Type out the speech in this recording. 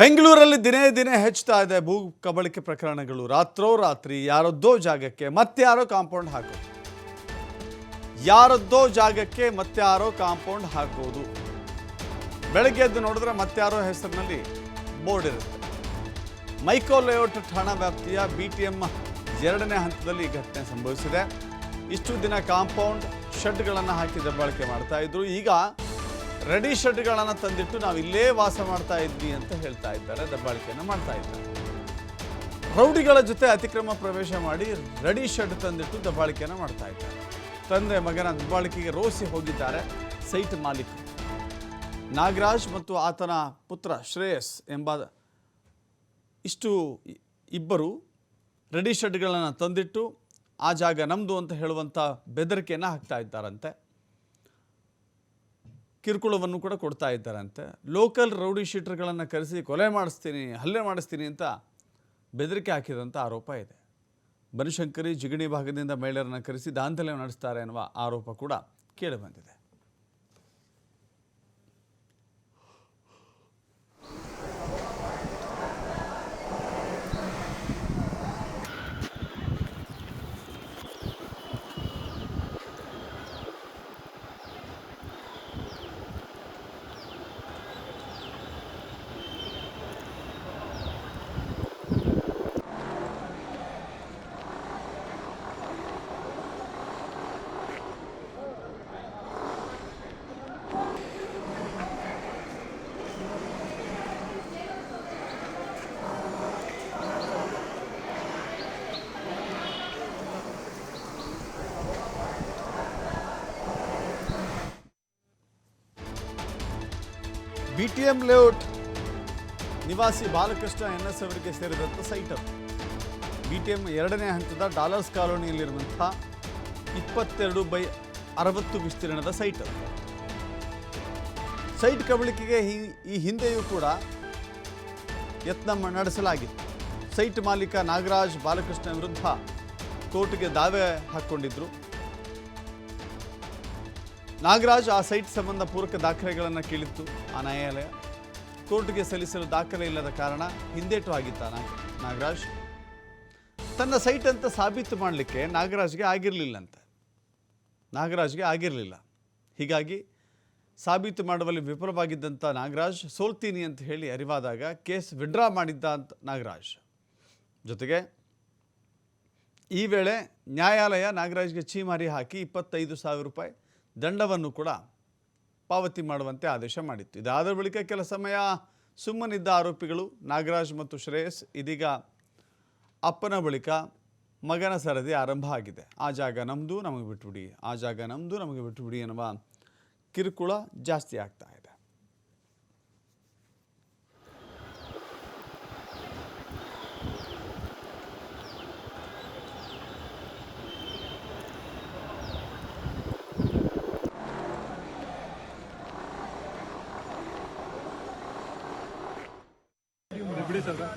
ಬೆಂಗಳೂರಲ್ಲಿ ದಿನೇ ದಿನೇ ಹೆಚ್ಚುತ್ತಾ ಇದೆ ಭೂ ಕಬಳಿಕೆ ಪ್ರಕರಣಗಳು. ರಾತ್ರೋರಾತ್ರಿ ಯಾರದ್ದೋ ಜಾಗಕ್ಕೆ ಮತ್ಯಾರೋ ಕಾಂಪೌಂಡ್ ಹಾಕೋದು. ಯಾರದ್ದೋ ಜಾಗಕ್ಕೆ ಮತ್ಯಾರೋ ಕಾಂಪೌಂಡ್ ಹಾಕೋದು. ಬೆಳಗ್ಗೆ ಎದ್ದು ನೋಡಿದ್ರೆ ಮತ್ತಾರೋ ಹೆಸರಿನಲ್ಲಿ ಬೋರ್ಡ್ ಇರುತ್ತೆ. ಮೈಕೋ ಲೇಔಟ್ ಠಾಣಾ ವ್ಯಾಪ್ತಿಯ ಬಿ ಟಿ ಎಂ ಎರಡನೇ ಹಂತದಲ್ಲಿ ಈ ಘಟನೆ ಸಂಭವಿಸಿದೆ. ಇಷ್ಟು ದಿನ ಕಾಂಪೌಂಡ್ ಶೆಡ್ಗಳನ್ನು ಹಾಕಿ ದಬ್ಬಾಳಿಕೆ ಮಾಡ್ತಾ ಇದ್ರು. ಈಗ ರೆಡಿ ಶರ್ಟ್ಗಳನ್ನು ತಂದಿಟ್ಟು ನಾವು ಇಲ್ಲೇ ವಾಸ ಮಾಡ್ತಾ ಇದ್ವಿ ಅಂತ ಹೇಳ್ತಾ ಇದ್ದಾರೆ, ದಬ್ಬಾಳಿಕೆಯನ್ನು ಮಾಡ್ತಾ ಇದ್ದಾರೆ. ರೌಡಿಗಳ ಜೊತೆ ಅತಿಕ್ರಮ ಪ್ರವೇಶ ಮಾಡಿ ರೆಡಿ ಶರ್ಟ್ ತಂದಿಟ್ಟು ದಬ್ಬಾಳಿಕೆಯನ್ನು ಮಾಡ್ತಾ ಇದ್ದಾರೆ. ತಂದೆ ಮಗನ ದಬ್ಬಾಳಿಕೆಗೆ ರೋಸಿ ಹೋಗಿದ್ದಾರೆ ಸೈಟ್ ಮಾಲೀಕ. ನಾಗರಾಜ್ ಮತ್ತು ಆತನ ಪುತ್ರ ಶ್ರೇಯಸ್ ಎಂಬ ಇಷ್ಟು ಇಬ್ಬರು ರೆಡಿ ಶರ್ಟ್ಗಳನ್ನು ತಂದಿಟ್ಟು ಆ ಜಾಗ ನಮ್ಮದು ಅಂತ ಹೇಳುವಂಥ ಬೆದರಿಕೆಯನ್ನು ಹಾಕ್ತಾ ಇದ್ದಾರಂತೆ. ಕಿರುಕುಳವನ್ನು ಕೂಡ ಕೊಡ್ತಾ ಇದ್ದಾರಂತೆ. ಲೋಕಲ್ ರೌಡಿ ಶೀಟರ್ಗಳನ್ನು ಕರೆಸಿ ಕೊಲೆ ಮಾಡಿಸ್ತೀನಿ, ಹಲ್ಲೆ ಮಾಡಿಸ್ತೀನಿ ಅಂತ ಬೆದರಿಕೆ ಹಾಕಿದಂಥ ಆರೋಪ ಇದೆ. ಬನಶಂಕರಿ ಜಿಗಣಿ ಭಾಗದಿಂದ ಮಹಿಳೆಯರನ್ನು ಕರೆಸಿ ದಾಂಧಲೆ ನಡೆಸ್ತಾರೆ ಎನ್ನುವ ಆರೋಪ ಕೂಡ ಕೇಳಿಬಂದಿದೆ ಬಿ ಟಿ ಎಂ ಲೇಔಟ್ ನಿವಾಸಿ ಬಾಲಕೃಷ್ಣ ಎನ್ ಎಸ್ ಅವರಿಗೆ ಸೇರಿದಂಥ ಸೈಟ್. ಅದು ಬಿ ಟಿ ಎಂ ಎರಡನೇ ಹಂತದ ಡಾಲರ್ಸ್ ಕಾಲೋನಿಯಲ್ಲಿರುವಂಥ ಇಪ್ಪತ್ತೆರಡು ಬೈ ಅರವತ್ತು ವಿಸ್ತೀರ್ಣದ ಸೈಟ್. ಅದು ಸೈಟ್ ಕಬಳಿಕೆಗೆ ಈ- ಹಿಂದೆಯೂ ಕೂಡ ಯತ್ನ ನಡೆಸಲಾಗಿತ್ತು. ಸೈಟ್ ಮಾಲೀಕ ನಾಗರಾಜ್ ಬಾಲಕೃಷ್ಣ ವಿರುದ್ಧ ಕೋರ್ಟ್ಗೆ ದಾವೆ ಹಾಕ್ಕೊಂಡಿದ್ರು ನಾಗರಾಜ್ ಆ ಸೈಟ್ ಸಂಬಂಧ ಪೂರಕ ದಾಖಲೆಗಳನ್ನು ಕೇಳಿತ್ತು ಆ ನ್ಯಾಯಾಲಯ. ಕೋರ್ಟ್ಗೆ ಸಲ್ಲಿಸಲು ದಾಖಲೆ ಇಲ್ಲದ ಕಾರಣ ಹಿಂದೇಟು ಆಗಿತ್ತ ನಾಗರಾಜ್. ತನ್ನ ಸೈಟ್ ಅಂತ ಸಾಬೀತು ಮಾಡಲಿಕ್ಕೆ ನಾಗರಾಜ್ಗೆ ಆಗಿರಲಿಲ್ಲಂತೆ. ನಾಗರಾಜ್ಗೆ ಆಗಿರಲಿಲ್ಲ. ಹೀಗಾಗಿ ಸಾಬೀತು ಮಾಡುವಲ್ಲಿ ವಿಫಲವಾಗಿದ್ದಂಥ ನಾಗರಾಜ್ ಸೋಲ್ತೀನಿ ಅಂತ ಹೇಳಿ ಅರಿವಾದಾಗ ಕೇಸ್ ವಿಡ್ರಾ ಮಾಡಿದ್ದ ಅಂತ ನಾಗರಾಜ್. ಜೊತೆಗೆ ಈ ವೇಳೆ ನ್ಯಾಯಾಲಯ ನಾಗರಾಜ್ಗೆ ಛೀಮಾರಿ ಹಾಕಿ ಇಪ್ಪತ್ತೈದು ಸಾವಿರ ರೂಪಾಯಿ ದಂಡವನ್ನು ಕೂಡ ಪಾವತಿ ಮಾಡುವಂತೆ ಆದೇಶ ಮಾಡಿತ್ತು. ಇದಾದ ಬಳಿಕ ಕೆಲ ಸಮಯ ಸುಮ್ಮನಿದ್ದ ಆರೋಪಿಗಳು ನಾಗರಾಜ್ ಮತ್ತು ಶ್ರೇಯಸ್ ಇದೀಗ ಅಪ್ಪನ ಬಳಿಕ ಮಗನ ಸರದಿ ಆರಂಭ ಆಗಿದೆ. ಆ ಜಾಗ ನಮ್ಮದು ನಮಗೆ ಬಿಟ್ಬಿಡಿ ಆ ಜಾಗ ನಮ್ಮದು ನಮಗೆ ಬಿಟ್ಬಿಡಿ ಎನ್ನುವ ಕಿರುಕುಳ ಜಾಸ್ತಿ ಆಗ್ತಾ ಇದೆ. ಬಿಟ್ಟು